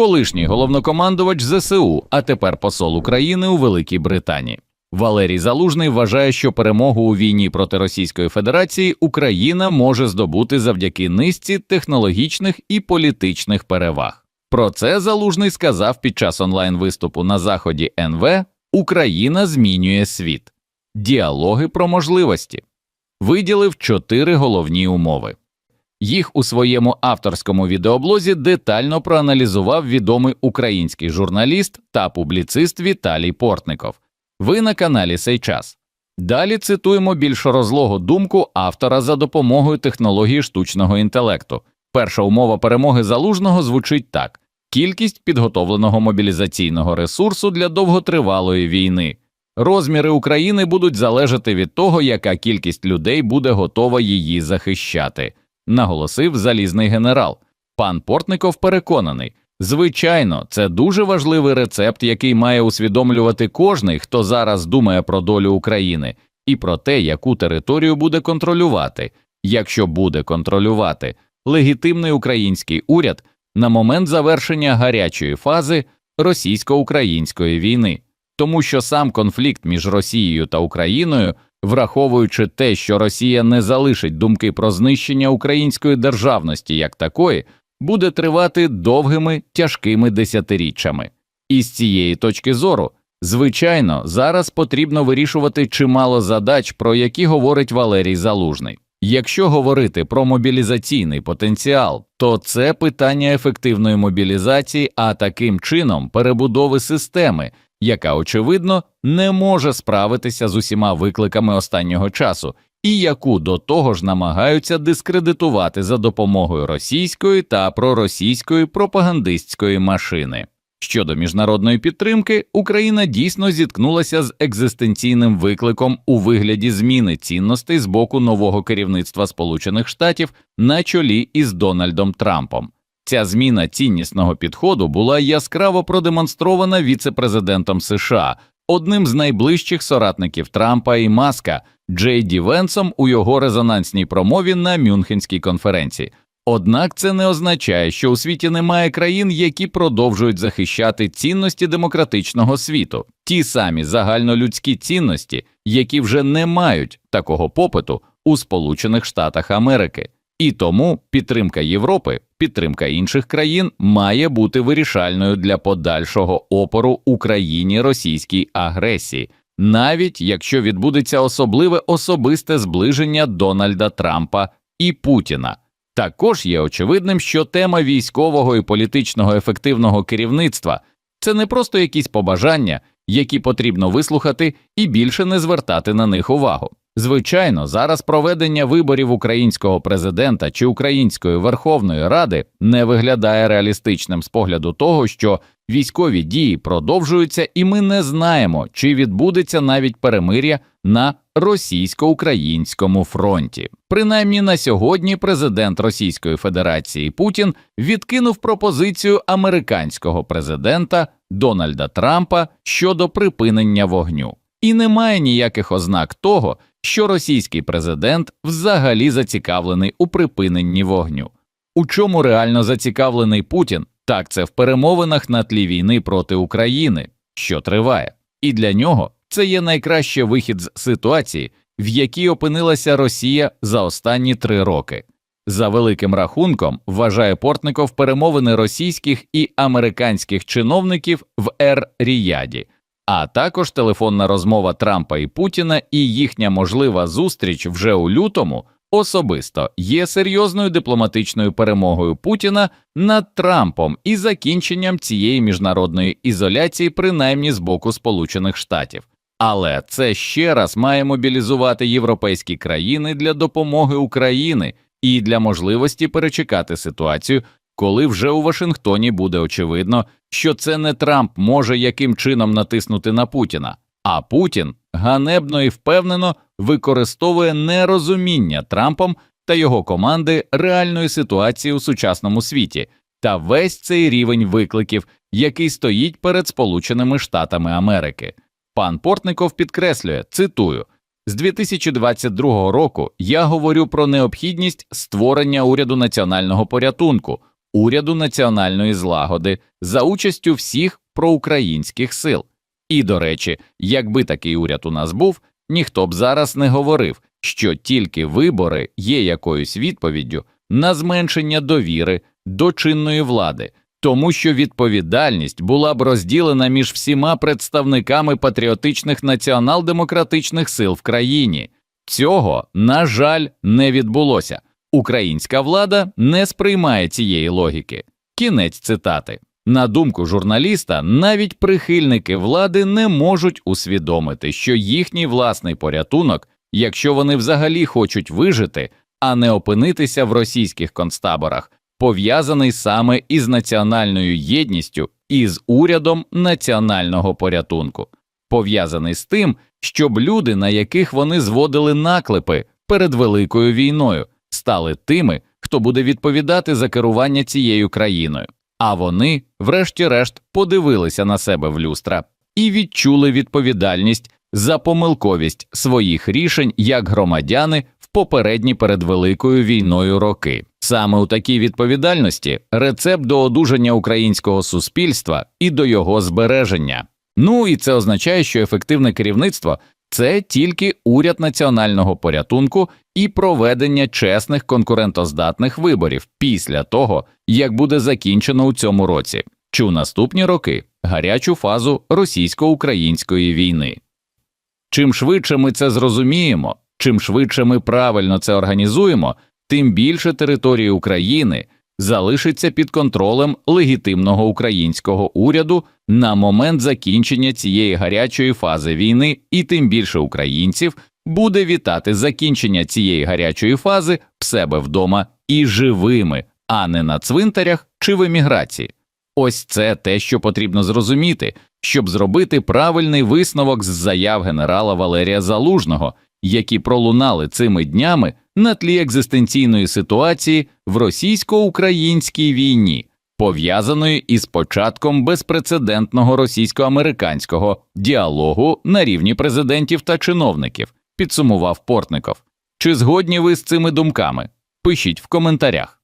колишній головнокомандувач ЗСУ, а тепер посол України у Великій Британії. Валерій Залужний вважає, що перемогу у війні проти Російської Федерації Україна може здобути завдяки низці технологічних і політичних переваг. Про це Залужний сказав під час онлайн виступу на заході НВ Україна змінює світ. Діалоги про можливості виділив чотири головні умови. Їх у своєму авторському відеоблозі детально проаналізував відомий український журналіст та публіцист Віталій Портников. Ви на каналі Сей час. Далі цитуємо більш розлогу думку автора за допомогою технології штучного інтелекту. Перша умова перемоги залужного звучить так: кількість підготовленого мобілізаційного ресурсу для довготривалої війни. Розміри України будуть залежати від того, яка кількість людей буде готова її захищати, наголосив залізний генерал. Пан Портников переконаний, звичайно, це дуже важливий рецепт, який має усвідомлювати кожний, хто зараз думає про долю України, і про те, яку територію буде контролювати, якщо буде контролювати легітимний український уряд на момент завершення гарячої фази російсько-української війни тому що сам конфлікт між Росією та Україною, враховуючи те, що Росія не залишить думки про знищення української державності як такої, буде тривати довгими тяжкими десятиріччями. І з цієї точки зору, звичайно, зараз потрібно вирішувати чимало задач, про які говорить Валерій Залужний. Якщо говорити про мобілізаційний потенціал, то це питання ефективної мобілізації, а таким чином перебудови системи, яка, очевидно, не може справитися з усіма викликами останнього часу, і яку до того ж намагаються дискредитувати за допомогою російської та проросійської пропагандистської машини. Щодо міжнародної підтримки, Україна дійсно зіткнулася з екзистенційним викликом у вигляді зміни цінностей з боку нового керівництва Сполучених Штатів на чолі із Дональдом Трампом. Ця зміна ціннісного підходу була яскраво продемонстрована віце-президентом США, одним з найближчих соратників Трампа і Маска Джей Ді Венсом у його резонансній промові на Мюнхенській конференції. Однак це не означає, що у світі немає країн, які продовжують захищати цінності демократичного світу, ті самі загальнолюдські цінності, які вже не мають такого попиту у Сполучених Штатах Америки. І тому підтримка Європи, підтримка інших країн має бути вирішальною для подальшого опору Україні російській агресії, навіть якщо відбудеться особливе особисте зближення Дональда Трампа і Путіна. Також є очевидним, що тема військового і політичного ефективного керівництва це не просто якісь побажання, які потрібно вислухати і більше не звертати на них увагу. Звичайно, зараз проведення виборів українського президента чи Української Верховної Ради не виглядає реалістичним з погляду того, що військові дії продовжуються, і ми не знаємо, чи відбудеться навіть перемир'я на російсько-українському фронті. Принаймні на сьогодні президент Російської Федерації Путін відкинув пропозицію американського президента Дональда Трампа щодо припинення вогню, і немає ніяких ознак того що російський президент взагалі зацікавлений у припиненні вогню. У чому реально зацікавлений Путін, так це в перемовинах на тлі війни проти України, що триває, і для нього це є найкращий вихід з ситуації, в якій опинилася Росія за останні три роки. За великим рахунком вважає Портников перемовини російських і американських чиновників в Ер Ріяді – а також телефонна розмова Трампа і Путіна і їхня можлива зустріч вже у лютому особисто є серйозною дипломатичною перемогою Путіна над Трампом і закінченням цієї міжнародної ізоляції, принаймні з боку Сполучених Штатів. Але це ще раз має мобілізувати європейські країни для допомоги Україні і для можливості перечекати ситуацію, коли вже у Вашингтоні буде очевидно, що це не Трамп може яким чином натиснути на Путіна, а Путін ганебно і впевнено використовує нерозуміння Трампом та його команди реальної ситуації у сучасному світі та весь цей рівень викликів, який стоїть перед Сполученими Штатами Америки. Пан Портников підкреслює цитую. З 2022 року я говорю про необхідність створення уряду національного порятунку, уряду національної злагоди за участю всіх проукраїнських сил. І, до речі, якби такий уряд у нас був, ніхто б зараз не говорив, що тільки вибори є якоюсь відповіддю на зменшення довіри до чинної влади, тому що відповідальність була б розділена між всіма представниками патріотичних націонал-демократичних сил в країні. Цього, на жаль, не відбулося. Українська влада не сприймає цієї логіки. Кінець цитати. На думку журналіста, навіть прихильники влади не можуть усвідомити, що їхній власний порятунок, якщо вони взагалі хочуть вижити, а не опинитися в російських концтаборах, пов'язаний саме із національною єдністю і з урядом національного порятунку, пов'язаний з тим, щоб люди, на яких вони зводили наклепи перед великою війною, стали тими, хто буде відповідати за керування цією країною. А вони, врешті-решт, подивилися на себе в люстра і відчули відповідальність за помилковість своїх рішень як громадяни в попередні перед великою війною роки. Саме у такій відповідальності рецепт до одужання українського суспільства і до його збереження. Ну і це означає, що ефективне керівництво це тільки уряд національного порятунку і проведення чесних конкурентоздатних виборів після того, як буде закінчено у цьому році, чи у наступні роки гарячу фазу російсько-української війни. Чим швидше ми це зрозуміємо, чим швидше ми правильно це організуємо, тим більше території України залишиться під контролем легітимного українського уряду на момент закінчення цієї гарячої фази війни, і тим більше українців буде вітати закінчення цієї гарячої фази в себе вдома і живими, а не на цвинтарях чи в еміграції. Ось це те, що потрібно зрозуміти, щоб зробити правильний висновок з заяв генерала Валерія Залужного, які пролунали цими днями на тлі екзистенційної ситуації в російсько-українській війні, пов'язаної із початком безпрецедентного російсько-американського діалогу на рівні президентів та чиновників, підсумував Портников. Чи згодні ви з цими думками? Пишіть в коментарях.